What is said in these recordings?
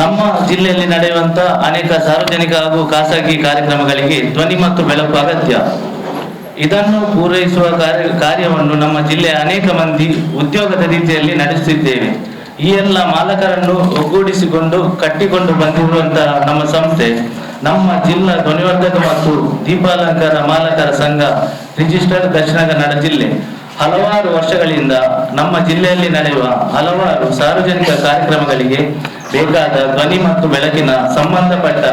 ನಮ್ಮ ಜಿಲ್ಲೆಯಲ್ಲಿ ನಡೆಯುವಂತ ಅನೇಕ ಸಾರ್ವಜನಿಕ ಹಾಗೂ ಖಾಸಗಿ ಕಾರ್ಯಕ್ರಮಗಳಿಗೆ ಧ್ವನಿ ಮತ್ತು ಬೆಳಕು ಅಗತ್ಯ. ಇದನ್ನು ಪೂರೈಸುವ ಕಾರ್ಯ, ಕಾರ್ಯವನ್ನು ನಮ್ಮ ಜಿಲ್ಲೆಯ ಅನೇಕ ಮಂದಿ ಉದ್ಯೋಗದ ರೀತಿಯಲ್ಲಿ ನಡೆಸುತ್ತಿದ್ದೇವೆ. ಈ ಎಲ್ಲ ಮಾಲಕರನ್ನು ಒಗ್ಗೂಡಿಸಿಕೊಂಡು ಕಟ್ಟಿಕೊಂಡು ಬಂದಿರುವಂತಹ ನಮ್ಮ ಸಂಸ್ಥೆ, ನಮ್ಮ ಜಿಲ್ಲಾ ಧ್ವನಿವರ್ಧಕ ಮತ್ತು ದೀಪಾಲಂಕಾರ ಮಾಲಕರ ಸಂಘ ರಿಜಿಸ್ಟರ್ ದಕ್ಷಿಣ ಕನ್ನಡ ಜಿಲ್ಲೆ. ಹಲವಾರು ವರ್ಷಗಳಿಂದ ನಮ್ಮ ಜಿಲ್ಲೆಯಲ್ಲಿ ನಡೆಯುವ ಹಲವಾರು ಸಾರ್ವಜನಿಕ ಕಾರ್ಯಕ್ರಮಗಳಿಗೆ ಬೇಕಾದ ಧ್ವನಿ ಮತ್ತು ಬೆಳಕಿನ ಸಂಬಂಧಪಟ್ಟ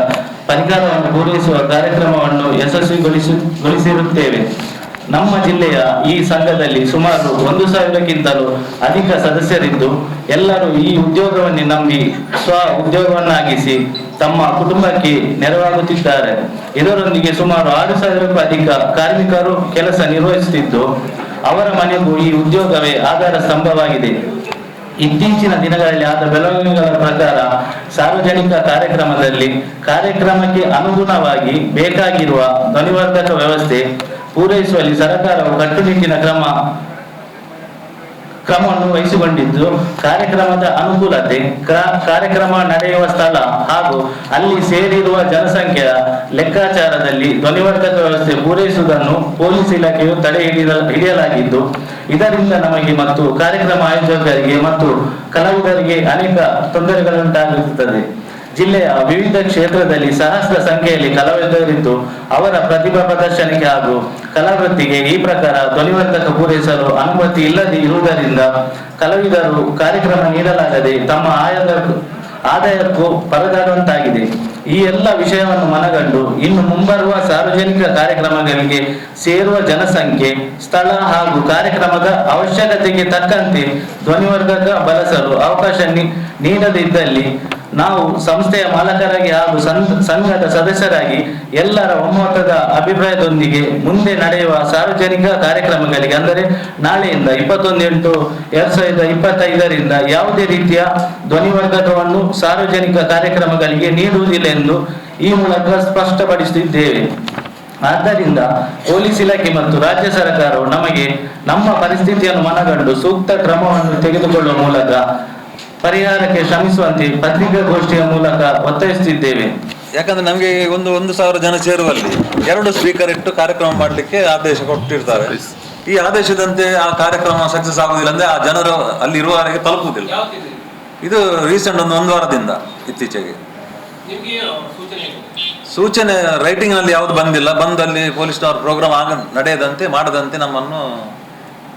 ಪರಿಕರವನ್ನು ಪೂರೈಸುವ ಕಾರ್ಯಕ್ರಮವನ್ನು ಯಶಸ್ವಿಗೊಳಿಸಿಗೊಳಿಸಿರುತ್ತೇವೆ. ನಮ್ಮ ಜಿಲ್ಲೆಯ ಈ ಸಂಘದಲ್ಲಿ ಸುಮಾರು ಒಂದು ಸಾವಿರಕ್ಕಿಂತಲೂ ಅಧಿಕ ಸದಸ್ಯರಿದ್ದು, ಎಲ್ಲರೂ ಈ ಉದ್ಯೋಗವನ್ನೇ ನಂಬಿ ಸ್ವ ಉದ್ಯೋಗವನ್ನಾಗಿಸಿ ತಮ್ಮ ಕುಟುಂಬಕ್ಕೆ ನೆರವಾಗುತ್ತಿದ್ದಾರೆ. ಇದರೊಂದಿಗೆ ಸುಮಾರು ಆರು ಸಾವಿರಕ್ಕೂ ಅಧಿಕ ಕಾರ್ಮಿಕರು ಕೆಲಸ ನಿರ್ವಹಿಸುತ್ತಿದ್ದು, ಅವರ ಮನೆಗೂ ಈ ಉದ್ಯೋಗವೇ ಆಧಾರ ಸ್ತಂಭವಾಗಿದೆ. ಇತ್ತೀಚಿನ ದಿನಗಳಲ್ಲಿ ಆದ ಬೆಳವಣಿಗೆಗಳ ಪ್ರಕಾರ ಸಾರ್ವಜನಿಕ ಕಾರ್ಯಕ್ರಮದಲ್ಲಿ ಕಾರ್ಯಕ್ರಮಕ್ಕೆ ಅನುಗುಣವಾಗಿ ಬೇಕಾಗಿರುವ ಧ್ವನಿವರ್ಧಕ ವ್ಯವಸ್ಥೆ ಪೂರೈಸುವಲ್ಲಿ ಸರ್ಕಾರವು ಕಟ್ಟುನಿಟ್ಟಿನ ಕ್ರಮ ಕ್ರಮವನ್ನು ವಹಿಸಿಕೊಂಡಿದ್ದು ಕಾರ್ಯಕ್ರಮದ ಅನುಕೂಲತೆ, ಕ್ರ- ಕಾರ್ಯಕ್ರಮ ನಡೆಯುವ ಸ್ಥಳ ಹಾಗೂ ಅಲ್ಲಿ ಸೇರಿರುವ ಜನಸಂಖ್ಯೆಯ ಲೆಕ್ಕಾಚಾರದಲ್ಲಿ ಧ್ವನಿವರ್ಧಕ ವ್ಯವಸ್ಥೆ ಪೂರೈಸುವುದನ್ನು ಪೊಲೀಸ್ ಇಲಾಖೆಯು ತಡೆ ಹಿಡಿಯಲಾಗಿದ್ದು, ಇದರಿಂದ ನಮಗೆ ಮತ್ತು ಕಾರ್ಯಕ್ರಮ ಆಯೋಜಕರಿಗೆ ಮತ್ತು ಕಲಾವಿದರಿಗೆ ಅನೇಕ ತೊಂದರೆಗಳುಂಟಾಗುತ್ತದೆ ಜಿಲ್ಲೆಯ ವಿವಿಧ ಕ್ಷೇತ್ರದಲ್ಲಿ ಸಹಸ್ರ ಸಂಖ್ಯೆಯಲ್ಲಿ ಕಲಾವಿದರಿದ್ದು ಅವರ ಪ್ರತಿಭಾ ಪ್ರದರ್ಶನಕ್ಕೆ ಹಾಗೂ ಕಲಾವೃತ್ತಿಗೆ ಈ ಪ್ರಕಾರ ಧ್ವನಿವರ್ಧಕ ಪೂರೈಸಲು ಅನುಮತಿ ಇಲ್ಲದೆ ಇರುವುದರಿಂದ ಕಲಾವಿದರು ಕಾರ್ಯಕ್ರಮ ನೀಡಲಾಗದೆ ತಮ್ಮ ಆಯದ ಆದಾಯಕ್ಕೂ ಪರದಾಡುವಂತಾಗಿದೆ. ಈ ಎಲ್ಲ ವಿಷಯವನ್ನು ಮನಗಂಡು ಇನ್ನು ಮುಂಬರುವ ಸಾರ್ವಜನಿಕ ಕಾರ್ಯಕ್ರಮಗಳಿಗೆ ಸೇರುವ ಜನಸಂಖ್ಯೆ ಸ್ಥಳ ಹಾಗೂ ಕಾರ್ಯಕ್ರಮದ ಅವಶ್ಯಕತೆಗೆ ತಕ್ಕಂತೆ ಧ್ವನಿವರ್ಧಕ ಬಳಸಲು ಅವಕಾಶ ನೀಡದಿದ್ದಲ್ಲಿ ನಾವು ಸಂಸ್ಥೆಯ ಮಾಲಕರಾಗಿ ಹಾಗೂ ಸಂಘದ ಸದಸ್ಯರಾಗಿ ಎಲ್ಲರ ಒಮ್ಮತದ ಅಭಿಪ್ರಾಯದೊಂದಿಗೆ ಮುಂದೆ ನಡೆಯುವ ಸಾರ್ವಜನಿಕ ಕಾರ್ಯಕ್ರಮಗಳಿಗೆ ಅಂದರೆ ನಾಳೆಯಿಂದ ಇಪ್ಪತ್ತೊಂದೆಂಟು, ಎರಡ್ ಸಾವಿರದ ಇಪ್ಪತ್ತೈದರಿಂದ ಯಾವುದೇ ರೀತಿಯ ಧ್ವನಿವರ್ಧಕವನ್ನು ಸಾರ್ವಜನಿಕ ಕಾರ್ಯಕ್ರಮಗಳಿಗೆ ನೀಡುವುದಿಲ್ಲ ಎಂದು ಈ ಮೂಲಕ ಸ್ಪಷ್ಟಪಡಿಸುತ್ತಿದ್ದೇವೆ ಆದ್ದರಿಂದ ಪೊಲೀಸ್ ಇಲಾಖೆ ಮತ್ತು ರಾಜ್ಯ ಸರ್ಕಾರವು ನಮಗೆ ನಮ್ಮ ಪರಿಸ್ಥಿತಿಯನ್ನು ಮನಗಂಡು ಸೂಕ್ತ ಕ್ರಮವನ್ನು ತೆಗೆದುಕೊಳ್ಳುವ ಮೂಲಕ ಪರಿಹಾರಕ್ಕೆ ಶ್ರಮಿಸುವಂತೆ ಪತ್ರಿಕಾಗೋಷ್ಠಿಯ ಮೂಲಕ ಒತ್ತಾಯಿಸುತ್ತಿದ್ದೇವೆ. ಯಾಕಂದ್ರೆ ನಮಗೆ ಒಂದು ಒಂದು ಸಾವಿರ ಜನ ಸೇರುವಲ್ಲಿ ಎರಡು ಸ್ಪೀಕರ್ ಇಟ್ಟು ಕಾರ್ಯಕ್ರಮ ಮಾಡಲಿಕ್ಕೆ ಆದೇಶ ಕೊಟ್ಟಿರ್ತಾರೆ. ಈ ಆದೇಶದಂತೆ ಆ ಕಾರ್ಯಕ್ರಮ ಸಕ್ಸಸ್ ಆಗುದಿಲ್ಲ ಅಂದ್ರೆ ಆ ಜನರು ಅಲ್ಲಿ ಇರುವವರೆಗೆ ತಲುಪುವುದಿಲ್ಲ. ಇದು ರೀಸೆಂಟ್ ಒಂದು ಒಂದು ವಾರದಿಂದ ಇತ್ತೀಚೆಗೆ. ನಿಮ್ಗೆ ಸೂಚನೆ. ರೈಟಿಂಗ್ನಲ್ಲಿ ಯಾವುದು ಬಂದಿಲ್ಲ. ಬಂದಲ್ಲಿ ಪೊಲೀಸ್ನವರು ಪ್ರೋಗ್ರಾಮ್ ಆಗ ನಡೆಯದಂತೆ ಮಾಡದಂತೆ ನಮ್ಮನ್ನು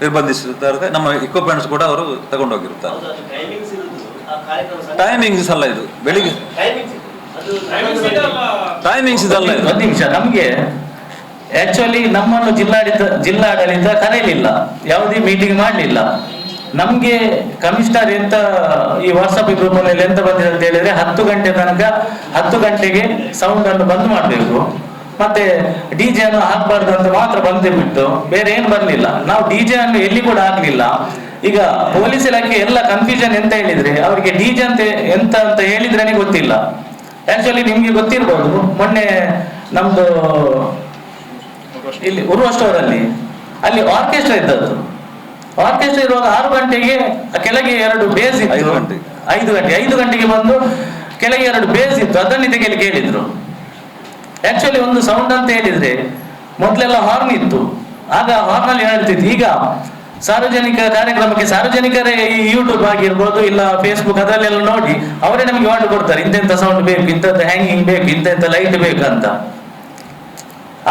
ನಿರ್ಬಂಧಿಸುತ್ತಾರೆ. ನಮ್ಮ ಇಕ್ವಿಪ್ಮೆಂಟ್ಸ್ ಕೂಡ ಅವರು ತಗೊಂಡೋಗಿರುತ್ತಾರೆ. ಟೈಮಿಂಗ್ಸ್ ಅಲ್ಲ ಇದು. ಬೆಳಿಗ್ಗೆ? ಟೈಮಿಂಗ್ಸ್ ಇದಲ್ಲ ಇದು ಒಂದು ನಿಮಿಷ ನಮ್ಗೆ ಆಕ್ಚುಲಿ ನಮ್ಮನ್ನು ಜಿಲ್ಲಾಡಳಿತ ಜಿಲ್ಲಾಡಳಿತ ಕರೆಯಲಿಲ್ಲ ಯಾವುದೇ ಮೀಟಿಂಗ್ ಮಾಡಲಿಲ್ಲ. ನಮ್ಗೆ ಕಮಿಷನರ್ ಎಂತ ಈ ವಾಟ್ಸಪ್ ಗ್ರೂಪ್ ಅಲ್ಲಿ ಎಂತ ಬಂದಿದೆ ಅಂತ ಹೇಳಿದ್ರೆ ಹತ್ತು ಗಂಟೆ ತನಕ ಹತ್ತು ಗಂಟೆಗೆ ಸೌಂಡ್ ಅನ್ನು ಬಂದ್ ಮಾಡಬೇಕು. ಮತ್ತೆ ಡಿಜೆ ಅನ್ನು ಹಾಕ್ಬಾರ್ದು ಅಂತ ಮಾತ್ರ ಬಂದೇ ಬಿಟ್ಟು ಬೇರೆ ಏನು ಬರ್ಲಿಲ್ಲ. ನಾವು ಡಿಜೆ ಅನ್ನು ಎಲ್ಲಿ ಕೂಡ ಹಾಕ್ಲಿಲ್ಲ. ಈಗ ಪೊಲೀಸ್ ಇಲಾಖೆ ಎಲ್ಲ ಕನ್ಫ್ಯೂಷನ್ ಎಂತ ಹೇಳಿದ್ರೆ ಅವರಿಗೆ ಡಿಜೆ ಅಂತ ಎಂತ ಅಂತ ಹೇಳಿದ್ರೇನೆ ಗೊತ್ತಿಲ್ಲ. ಆಕ್ಚುಲಿ ನಿಮ್ಗೆ ಗೊತ್ತಿರ್ಬೋದು. ಮೊನ್ನೆ ನಮ್ದು ಇಲ್ಲಿ ಉರ್ವ ಸ್ಟೋರ್ ಅಲ್ಲಿ ಅಲ್ಲಿ ಆರ್ಕೆಸ್ಟ್ರಾ ಇದ್ದದ್ದು. ಆರ್ಕೆಸ್ಟ್ರಾ ಇರುವಾಗ ಆರು ಗಂಟೆಗೆ ಕೆಳಗೆ ಎರಡು ಬೇಸ್ ಇತ್ತು. ಐದು ಗಂಟೆ ಐದು ಗಂಟೆಗೆ ಬಂದು ಕೆಳಗೆ ಎರಡು ಬೇಸ್ ಇತ್ತು. ಅದನ್ನ ಇದಕ್ಕೆ ಹೇಳಿದ್ರು. ಆಕ್ಚುಲಿ ಒಂದು ಸೌಂಡ್ ಅಂತ ಹೇಳಿದ್ರೆ ಮೊದಲೆಲ್ಲ ಹಾರ್ನ್ ಇತ್ತು. ಆಗ ಹಾರ್ನ್ ಅಲ್ಲಿ ಹೇಳ್ತಿತ್ತು ಈಗ ಸಾರ್ವಜನಿಕ ಕಾರ್ಯಕ್ರಮಕ್ಕೆ ಸಾರ್ವಜನಿಕರೇ ಈ ಯೂಟ್ಯೂಬ್ ಆಗಿರ್ಬೋದು ಇಲ್ಲ ಫೇಸ್ಬುಕ್ ಅದರಲ್ಲೆಲ್ಲ ನೋಡಿ, ಅವರೇ ನಮಗೆ ಆರ್ಡರ್ ಕೊಡ್ತಾರೆ. ಇಂತೆಂತ ಸೌಂಡ್ ಬೇಕು, ಇಂಥದ್ದು ಹ್ಯಾಂಗಿಂಗ್ ಬೇಕು, ಇಂತೆಂತ ಲೈಟ್ ಬೇಕಂತ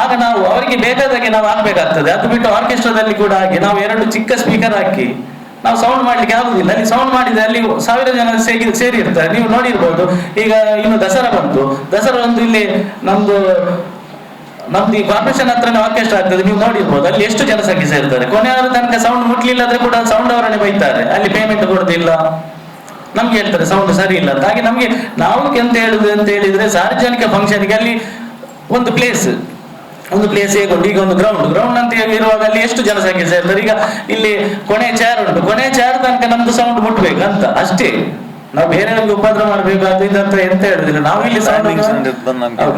ಆಗ ನಾವು ಅವರಿಗೆ ಬೇಕಾದಾಗೆ ನಾವು ಹಾಕ್ಬೇಕಾಗ್ತದೆ. ಅದು ಬಿಟ್ಟು ಆರ್ಕೆಸ್ಟ್ರಾದಲ್ಲಿ ಕೂಡ ಹಾಗೆ ನಾವು ಎರಡು ಚಿಕ್ಕ ಸ್ಪೀಕರ್ ಹಾಕಿ ನಾವು ಸೌಂಡ್ ಮಾಡ್ಲಿಕ್ಕೆ ಆಗುದಿಲ್ಲ. ಅಲ್ಲಿ ಸೌಂಡ್ ಮಾಡಿದ್ರೆ ಅಲ್ಲಿ ಸಾವಿರ ಜನ ಸೇರಿ ಸೇರಿರ್ತಾರೆ. ನೀವು ನೋಡಿರ್ಬೋದು. ಈಗ ಇನ್ನು ದಸರಾ ಬಂತು. ದಸರಾ ಒಂದು ಇಲ್ಲಿ ನಮ್ದು ನಮ್ದು ಈ ಕಾರ್ಪೊರೇಷನ್ ಹತ್ರನೇ ಆರ್ಕೆಸ್ಟ್ರಾ ಆಗ್ತದೆ, ನೀವು ನೋಡಿರ್ಬೋದು. ಅಲ್ಲಿ ಎಷ್ಟು ಜನಸಂಖ್ಯೆ ಸೇರ್ತಾರೆ? ಕೊನೆಯವರ ತನಕ ಸೌಂಡ್ ಮುಟ್ಲಿಲ್ಲ ಆದ್ರೆ ಕೂಡ ಸೌಂಡ್ ಅವರನ್ನೇ ಬೈತಾರೆ. ಅಲ್ಲಿ ಪೇಮೆಂಟ್ ಕೊಡುದಿಲ್ಲ ನಮ್ಗೆ ಹೇಳ್ತಾರೆ ಸೌಂಡ್ ಸರಿ ಇಲ್ಲ. ಅಂತ. ಹಾಗೆ ನಮ್ಗೆ, ನಾವು ಎಂತ ಹೇಳುದು ಅಂತ ಹೇಳಿದ್ರೆ, ಸಾರ್ವಜನಿಕ ಫಂಕ್ಷನ್ಗೆ ಅಲ್ಲಿ ಒಂದು ಪ್ಲೇಸ್ ಒಂದು ಪ್ಲೇಸ್ ಹೇಗೊಂಡು ಈಗ ಒಂದು ಗ್ರೌಂಡ್ ಗ್ರೌಂಡ್ ಅಂತ ಇರುವಾಗ ಅಲ್ಲಿ ಎಷ್ಟು ಜನಸಂಖ್ಯೆ ಸೇರ್ತಾರೆ? ಈಗ ಇಲ್ಲಿ ಕೊನೆ ಚೇರ್ ಉಂಟು. ಕೊನೆ ಚೇರ್ ತನಕ ನಮ್ದು ಸೌಂಡ್ ಮುಟ್ಬೇಕು ಅಂತ. ಅಷ್ಟೇ. ನಾವು ಬೇರೆ ಉಪದ್ರ ಮಾಡ್ಬೇಕು ಅದು ಇದಂತ ಎಂತ ಹೇಳುದಿಲ್ಲ. ನಾವು ಇಲ್ಲಿ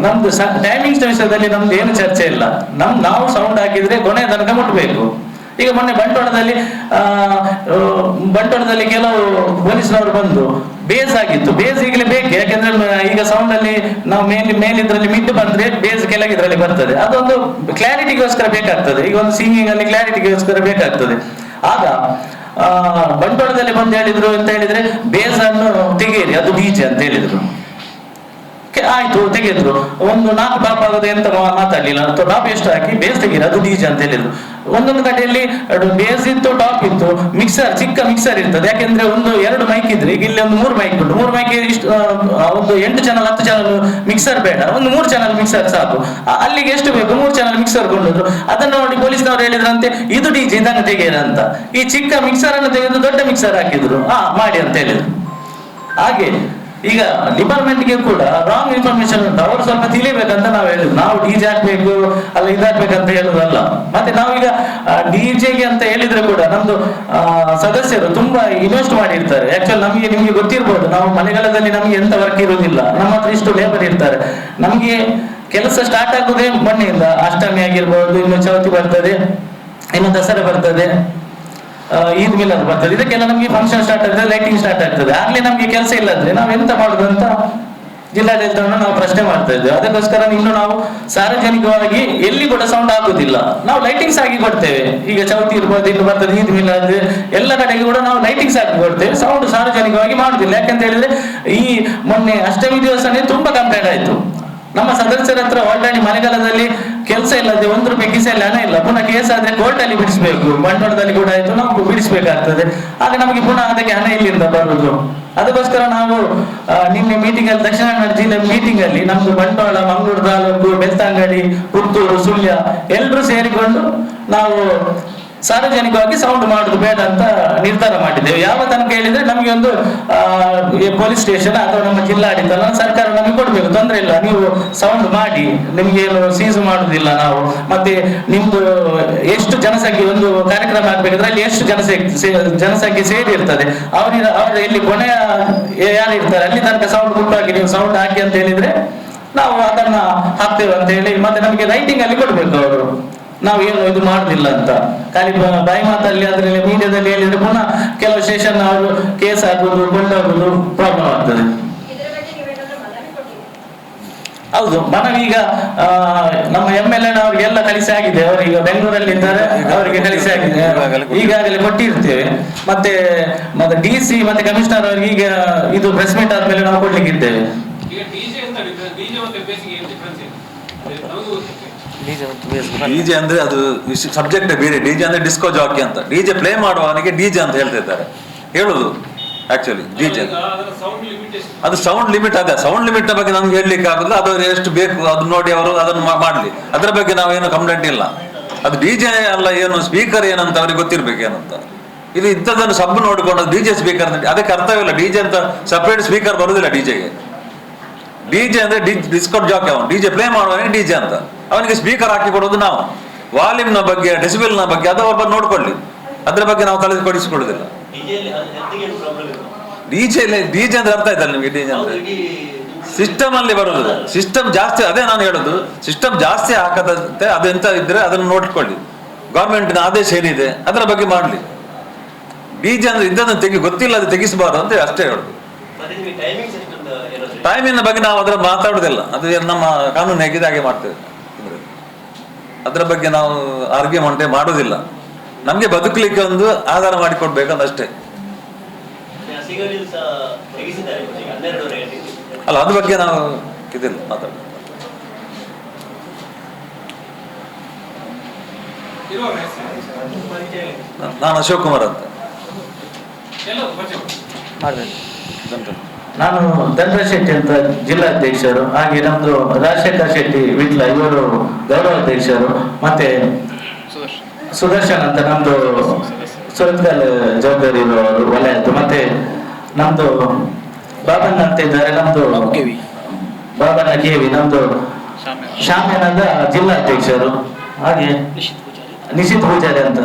ನಮ್ದು ಟೈಮಿಂಗ್ಸ್ ವಿಷಯದಲ್ಲಿ ನಮ್ದು ಏನು ಚರ್ಚೆ ಇಲ್ಲ. ನಮ್ ನಾವು ಸೌಂಡ್ ಹಾಕಿದ್ರೆ ಕೊನೆ ತನಕ ಮುಟ್ಬೇಕು. ಈಗ ಮೊನ್ನೆ ಬಂಟ್ವಾಳದಲ್ಲಿ ಬಂಟ್ವಾಳದಲ್ಲಿ ಕೆಲವು ಪೊಲೀಸ್ನವರು ಬಂದು ಬೇಸ್ ಆಗಿತ್ತು. ಬೇಸ್ ಈಗಲೇ ಬೇಕು? ಯಾಕಂದ್ರೆ ಈಗ ಸೌಂಡ್ ಅಲ್ಲಿ ನಾವು ಮೇಲ್ ಮೇಲಿದ್ರಲ್ಲಿ ಮಿಡ್ ಬಂದ್ರೆ ಬೇಸ್ ಕೆಳಗಿದ್ರಲ್ಲಿ ಬರ್ತದೆ. ಅದೊಂದು ಕ್ಲಾರಿಟಿಗೋಸ್ಕರ ಬೇಕಾಗ್ತದೆ. ಈಗ ಒಂದು ಸಿಂಗಿಂಗ್ ಅಲ್ಲಿ ಕ್ಲಾರಿಟಿಗೋಸ್ಕರ ಬೇಕಾಗ್ತದೆ. ಆಗ ಆ, ಬಂಟ್ವಾಳದಲ್ಲಿ ಬಂದು ಹೇಳಿದ್ರು ಅಂತ ಹೇಳಿದ್ರೆ ಬೇಸ್ ಅನ್ನು ತೆಗೆಯಿರಿ ಅದು ಬೀಜ ಅಂತ ಹೇಳಿದ್ರು. ಆಯ್ತು ತೆಗೆದ್ರು. ಒಂದು ನಾಲ್ಕು ಡಾಪ್ ಆಗೋದು ಎಂತ ಮಾತಾಡಲಿಲ್ಲ. ಡಾಪ್ ಎಷ್ಟು ಹಾಕಿ ಬೇಸ್ ತೆಗೀರಿ ಅದು ಬೀಜ ಅಂತ ಹೇಳಿದ್ರು. ಒಂದೊಂದು ಕಡೆಯಲ್ಲಿ ಬೇಸ್ ಇತ್ತು ಟಾಪ್ ಇತ್ತು ಮಿಕ್ಸರ್ ಚಿಕ್ಕ ಮಿಕ್ಸರ್ ಇರ್ತದೆ. ಯಾಕೆಂದ್ರೆ ಒಂದು ಎರಡು ಮೈಕ್ ಇದ್ರೆ ಇಲ್ಲಿ ಒಂದು ಮೂರು ಮೈಕ್ ಉಂಟು. ಮೂರು ಮೈಕ್ ಇಷ್ಟು ಒಂದು ಎಂಟು ಚಾನಲ್ ಹತ್ತು ಚಾನಲ್ ಮಿಕ್ಸರ್ ಬೇಡ. ಒಂದು ಮೂರು ಚಾನಲ್ ಮಿಕ್ಸರ್ ಸಾಕು. ಅಲ್ಲಿಗೆ ಎಷ್ಟು ಬೇಕು? ಮೂರು ಚಾನಲ್ ಮಿಕ್ಸರ್ ಕೊಂಡದ್ರು. ಅದನ್ನ ನೋಡಿ ಪೊಲೀಸ್ನವರು ಹೇಳಿದ್ರಂತೆ, ಇದು ಡಿಜೆ ಇದನ್ನು ತೆಗೆಯಿರಿ ಅಂತ. ಈ ಚಿಕ್ಕ ಮಿಕ್ಸರ್ ಅನ್ನು ತೆಗೆದು ದೊಡ್ಡ ಮಿಕ್ಸರ್ ಹಾಕಿದ್ರು. ಹಾ ಮಾಡಿ ಅಂತ ಹೇಳಿದ್ರು. ಹಾಗೆ. ಈಗ ಡಿಪಾರ್ಟ್ಮೆಂಟ್ಗೆ ಕೂಡ ರಾಂಗ್ ಇನ್ಫಾರ್ಮೇಶನ್ ಉಂಟು ಅವರು ಸ್ವಲ್ಪ ತಿಳಿಬೇಕಂತ ನಾವು ಹೇಳಿದ್ವಿ. ನಾವು ಡಿಜೆ ಹಾಕ್ಬೇಕು ಅಲ್ಲ ಇದಾಗ್ಬೇಕಂತ ಹೇಳುದಲ್ಲ. ಮತ್ತೆ ನಾವೀಗ ಡಿಜೆಗೆ ಅಂತ ಹೇಳಿದ್ರೆ ಕೂಡ ನಮ್ದು ಸದಸ್ಯರು ತುಂಬಾ ಇನ್ವೆಸ್ಟ್ ಮಾಡಿರ್ತಾರೆ. ಆಕ್ಚುಲಿ ನಮಗೆ ನಿಮ್ಗೆ ಗೊತ್ತಿರ್ಬೋದು, ನಾವು ಮಳೆಗಾಲದಲ್ಲಿ ನಮ್ಗೆ ಎಂತ ವರ್ಕ್ ಇರುವುದಿಲ್ಲ. ನಮ್ಮ ಹತ್ರ ಇಷ್ಟು ಲೇಬರ್ ಇರ್ತಾರೆ. ನಮ್ಗೆ ಕೆಲಸ ಸ್ಟಾರ್ಟ್ ಆಗುದೇ ಮೊನ್ನೆಯಿಂದ. ಅಷ್ಟಮಿ ಆಗಿರ್ಬೋದು, ಇನ್ನು ಚೌತಿ ಬರ್ತದೆ, ಇನ್ನು ದಸರಾ ಬರ್ತದೆ. ಈದ್ ಮಿಲನ್ ಬರ್ತದೆ. ಇದಕ್ಕೆಲ್ಲ ನಮಗೆ ಫಂಕ್ಷನ್ ಸ್ಟಾರ್ಟ್ ಆಗ್ತದೆ ಲೈಟಿಂಗ್ ಸ್ಟಾರ್ಟ್ ಆಗ್ತದೆ. ಆಗ್ಲೇ ನಮ್ಗೆ ಕೆಲಸ ಇಲ್ಲದ್ರೆ ನಾವು ಎಂತ ಮಾಡುದು ಅಂತ ಜಿಲ್ಲಾಡಳಿತವನ್ನು ನಾವು ಪ್ರಶ್ನೆ ಮಾಡ್ತಾ ಇದ್ದೇವೆ. ಅದಕ್ಕೋಸ್ಕರ ಇನ್ನು ನಾವು ಸಾರ್ವಜನಿಕವಾಗಿ ಎಲ್ಲಿ ಕೂಡ ಸೌಂಡ್ ಆಗುದಿಲ್ಲ. ನಾವು ಲೈಟಿಂಗ್ಸ್ ಆಗಿ ಕೊಡ್ತೇವೆ. ಈಗ ಚೌತಿ ಇರ್ಬೋದು ಇನ್ನು ಬರ್ತದೆ ಈದ್ ಮಿಲಾದ್, ಎಲ್ಲ ಕಡೆಗೆ ಕೂಡ ನಾವು ಲೈಟಿಂಗ್ಸ್ ಆಗಿ ಕೊಡ್ತೇವೆ. ಸೌಂಡ್ ಸಾರ್ವಜನಿಕವಾಗಿ ಮಾಡುದಿಲ್ಲ. ಯಾಕಂತ ಹೇಳಿದ್ರೆ ಈ ಮೊನ್ನೆ ಅಷ್ಟಮಿ ದಿವಸನೇ ತುಂಬಾ ಕಂಪ್ಲೇಂಟ್ ಆಯ್ತು. ನಮ್ಮ ಸದಸ್ಯರ ಹತ್ರ ಆಲ್ರೆಡಿ ಮಳೆಗಾಲದಲ್ಲಿ ಕೆಲಸ ಇಲ್ಲದೆ ಒಂದು ರೂಪಾಯಿ ಕಿಸೆಯಲ್ಲಿ ಹಣ ಇಲ್ಲ. ಪುನಃ ಕೇಸ್ ಆದ್ರೆ ಕೋರ್ಟ್ ಅಲ್ಲಿ ಬಿಡಿಸ್ಬೇಕು. ಬಂಟ್ವಾಳದಲ್ಲಿ ಕೂಡ ಆಯ್ತು ನಾವು ಬಿಡಿಸ್ಬೇಕಾಗ್ತದೆ. ಆಗ ನಮಗೆ ಪುನಃ ಅದಕ್ಕೆ ಹಣ ಇಲ್ಲಿಂದ ಬರುದು ಅದಕ್ಕೋಸ್ಕರ ನಾವು ನಿನ್ನೆ ಮೀಟಿಂಗ್ ಅಲ್ಲಿ, ದಕ್ಷಿಣ ಕನ್ನಡ ಜಿಲ್ಲೆ ಮೀಟಿಂಗ್ ಅಲ್ಲಿ ನಮ್ದು ಬಂಟ್ವಾಳ, ಮಂಗಳೂರು ತಾಲೂಕು ಬೆತ್ತಂಗಡಿ ಪುತ್ತೂರು, ಸುಳ್ಯ ಎಲ್ಲರೂ ಸೇರಿಕೊಂಡು ನಾವು ಸಾರ್ವಜನಿಕವಾಗಿ ಸೌಂಡ್ ಮಾಡುದು ಬೇಡ ಅಂತ ನಿರ್ಧಾರ ಮಾಡಿದ್ದೇವೆ. ಯಾವ ತನಕ ಹೇಳಿದ್ರೆ ನಮಗೆ ಒಂದು ಪೊಲೀಸ್ ಸ್ಟೇಷನ್ ಅಥವಾ ನಮ್ಮ ಜಿಲ್ಲಾಡಳಿತ ಸರ್ಕಾರ ನಮಗೆ ಕೊಡ್ಬೇಕು. ತೊಂದರೆ ಇಲ್ಲ. ನೀವು ಸೌಂಡ್ ಮಾಡಿ. ನಿಮ್ಗೆ ಏನು ಸೀಸು ಮಾಡುದಿಲ್ಲ ನಾವು. ಮತ್ತೆ ನಿಮ್ದು ಎಷ್ಟು ಜನಸಂಖ್ಯೆ, ಒಂದು ಕಾರ್ಯಕ್ರಮ ಆಗ್ಬೇಕಂದ್ರೆ ಅಲ್ಲಿ ಎಷ್ಟು ಜನಸಂಖ್ಯೆ ಜನಸಂಖ್ಯೆ ಸೇರಿ ಇರ್ತದೆ. ಅವ್ರಿಗೆ ಅವ್ರ ಇಲ್ಲಿ ಕೊನೆಯ ಯಾರು ಇರ್ತಾರೆ, ಅಲ್ಲಿ ತನಕ ಸೌಂಡ್ ಕೊಟ್ಟಾಗಿ ನೀವು ಸೌಂಡ್ ಹಾಕಿ ಅಂತ ಹೇಳಿದ್ರೆ ನಾವು ಅದನ್ನ ಹಾಕ್ತೇವೆ ಅಂತ ಹೇಳಿ ಮತ್ತೆ ನಮಗೆ ರೈಟಿಂಗ್ ಅಲ್ಲಿ ಕೊಡ್ಬೇಕು ಅವರು. ನಾವು ಏನು ಇದು ಮಾಡುದಿಲ್ಲ ಅಂತ. ಖಾಲಿ ಬಾಯಿ ಮಾತಲ್ಲಿ ಅದರಲ್ಲಿ ಮೀಡಿಯಾದಲ್ಲಿ ಹೇಳಿದ್ರೆ ಪುನಃ ಕೆಲವು ಸ್ಟೇಷನ್ ಅವರು ಕೇಸ್ ಆಗುದು ಕೊಂಡೋಗುದು ಪ್ರಾಬ್ಲಮ್ ಆಗ್ತದೆ. ಹೌದು ಮನವೀಗ ಆ, ನಮ್ಮ ಎಂ ಎಲ್ ಎನ್ ಅವ್ರಿಗೆಲ್ಲ ಕಳಿಸಿ ಆಗಿದೆ. ಅವರೀಗ ಬೆಂಗಳೂರಲ್ಲಿ ಇದ್ದಾರೆ ಅವರಿಗೆ ಕಳಿಸಿ ಆಗಿದೆ. ಈಗಾಗಲೇ ಕೊಟ್ಟಿರ್ತೇವೆ. ಮತ್ತೆ ಮತ್ತೆ ಡಿ ಸಿ ಮತ್ತೆ ಕಮಿಷನರ್ ಅವರಿಗೆ ಈಗ ಇದು ಪ್ರೆಸ್ ಮೀಟ್ ಆದ್ಮೇಲೆ ನಾವು ಕೊಡ್ಲಿಕ್ಕೆ ಇದ್ದೇವೆ ಈಗ ಡಿಜೆ ಅಂತ ಡಿಫ್ರೆನ್ಸ್ ಡಿಜೆ ಮತ್ತೆ ಬೇಸಿಗೆ ಏನು ಡಿಫ್ರೆನ್ಸ್ ಇದೆ ಅದು ನಮಗೂ ಗೊತ್ತಿದೆ ಡಿಜೆ ಅಂದ್ರೆ ಅದು ಸಬ್ಜೆಕ್ಟ್ ಬೇರೆ ಡಿಜೆ ಅಂದ್ರೆ ಡಿಸ್ಕೋ ಜಾಕಿ ಅಂತ ಡಿಜೆ ಪ್ಲೇ ಮಾಡುವವನಿಗೆ ಡಿಜೆ ಅಂತ ಹೇಳ್ತಿದ್ದಾರೆ ಹೇಳುದು ಆಕ್ಚುಲಿ ಡಿಜೆ ಅದು ಸೌಂಡ್ ಲಿಮಿಟ್ ಅದು ಸೌಂಡ್ ಲಿಮಿಟ್ ಅದೇ ಸೌಂಡ್ ಲಿಮಿಟ್ ಬಗ್ಗೆ ನಮ್ಗೆ ಹೇಳಲಿಕ್ಕೆ ಆಗುದಿಲ್ಲ ಅದು ಎಷ್ಟು ಬೇಕು ಅದು ನೋಡಿ ಅವರು ಅದನ್ನು ಮಾಡಲಿ ಅದರ ಬಗ್ಗೆ ನಾವೇನು ಏನು ಕಂಪ್ಲೇಂಟ್ ಇಲ್ಲ ಅದು ಡಿಜೆ ಅಲ್ಲ ಏನು ಸ್ಪೀಕರ್ ಏನಂತ ಅವ್ರಿಗೆ ಗೊತ್ತಿರ್ಬೇಕು ಏನಂತ ಇದು ಇಂಥದ್ದನ್ನು ಸಬ್ ನೋಡಿಕೊಂಡು ಡಿಜೆ ಸ್ಪೀಕರ್ ಅಂತ ಅದಕ್ಕೆ ಅರ್ಥವಿಲ್ಲ ಡಿಜೆ ಅಂತ ಸಪ್ರೇಟ್ ಸ್ಪೀಕರ್ ಬರುದಿಲ್ಲ ಡಿಜೆಗೆ ಡಿಜೆ ಅಂದ್ರೆ ಡಿಸ್ಕೌಂಟ್ ಜಾಕ್ ಅವನು ಡಿಜೆ ಪ್ಲೇ ಮಾಡುವವನಿಗೆ ಡಿಜೆ ಅಂತ ಅವನಿಗೆ ಸ್ಪೀಕರ್ ಹಾಕಿ ಕೊಡೋದು ನಾವು. ವಾಲ್ಯೂಮ್ನ ನ ಬಗ್ಗೆ ಡೆಸಿಬಲ್ನ ಬಗ್ಗೆ ಅದು ಒಬ್ಬ ನೋಡ್ಕೊಳ್ಳಿ. ಅದ್ರ ಬಗ್ಗೆ ನಾವು ತಲೆ ಡಿಜೆ ಇಲ್ಲ ಡಿಜೆ ಡಿಜೆ ಅಂದ್ರೆ ಅರ್ಥ ಆಯ್ತಲ್ಲ ನಿಮಗೆ ಡಿಜೆ ಅಂದ್ರೆ? ಸಿಸ್ಟಮ್ ಅಲ್ಲಿ ಬರೋದು ಸಿಸ್ಟಮ್ ಜಾಸ್ತಿ ಅದೇ ನಾನು ಹೇಳುದು. ಸಿಸ್ಟಮ್ ಜಾಸ್ತಿ ಹಾಕದಂತೆ ಅದೆಂತ ಇದ್ರೆ ಅದನ್ನು ನೋಡ್ಕೊಳ್ಳಿ. ಗೌರ್ಮೆಂಟಿನ ಆದೇಶ ಏನಿದೆ ಅದರ ಬಗ್ಗೆ ಮಾಡಲಿ. ಬೀಜ ಅಂದ್ರೆ ಇದನ್ನು ತೆಗಿ ಗೊತ್ತಿಲ್ಲ ಅದು ತೆಗಿಸಬಾರ್ದು ಅಂತ ಅಷ್ಟೇ ಹೇಳುದು. ಟೈಮಿಂಗ್ ಟೈಮಿನ ಬಗ್ಗೆ ನಾವು ಅದರ ಮಾತಾಡುದಿಲ್ಲ ಅದು ನಮ್ಮ ಕಾನೂನು ಹೇಗಿದೆ ಹಾಗೆ ಮಾಡ್ತೇವೆ. ಅದರ ಬಗ್ಗೆ ನಾವು ಆರ್ಗ್ಯುಮೆಂಟೇ ಮಾಡುವುದಿಲ್ಲ ನಮಗೆ ಬದುಕಲಿಕ್ಕೆ ಒಂದು ಆಧಾರ ಮಾಡಿಕೊಡ್ಬೇಕಂತ ಅಷ್ಟೇ. ಗಂಟೆಗೆ. ಅಲ್ಲ ಅದ್ರ ಬಗ್ಗೆ ನಾವು ಇದಿಲ್ಲ ಮಾತಾಡ ನಾನು ಅಶೋಕ್ ಕುಮಾರ್ ಅಂತ. ನಾನು ಧನರಾಜ್ ಶೆಟ್ಟಿ ಅಂತ ಜಿಲ್ಲಾಧ್ಯಕ್ಷರು ಹಾಗೆ ನಮ್ದು ರಾಜಶೇಖರ್ ಶೆಟ್ಟಿ ವಿಟ್ಲ ಇವರು ಗೌರವಾಧ್ಯಕ್ಷರು ಮತ್ತೆ ಸುದರ್ಶನ್ ಅಂತ ನಮ್ದು ಸುರತ್ಕಲ್ ಜವಾಬ್ದಾರಿ ಇರುವವರು ವಲಯದ್ದು. ಮತ್ತೆ ನಮ್ದು ಬಾಬಣ್ಣ ಅಂತ ಇದ್ದಾರೆ ನಮ್ದು ಬಾಬನ ಕೆವಿ ನಮ್ದು ಶಾಮ್ಯಾನದ ಜಿಲ್ಲಾಧ್ಯಕ್ಷರು. ಹಾಗೆ ನಿಶಿತ್ ಪೂಜಾರಿ ಅಂತ.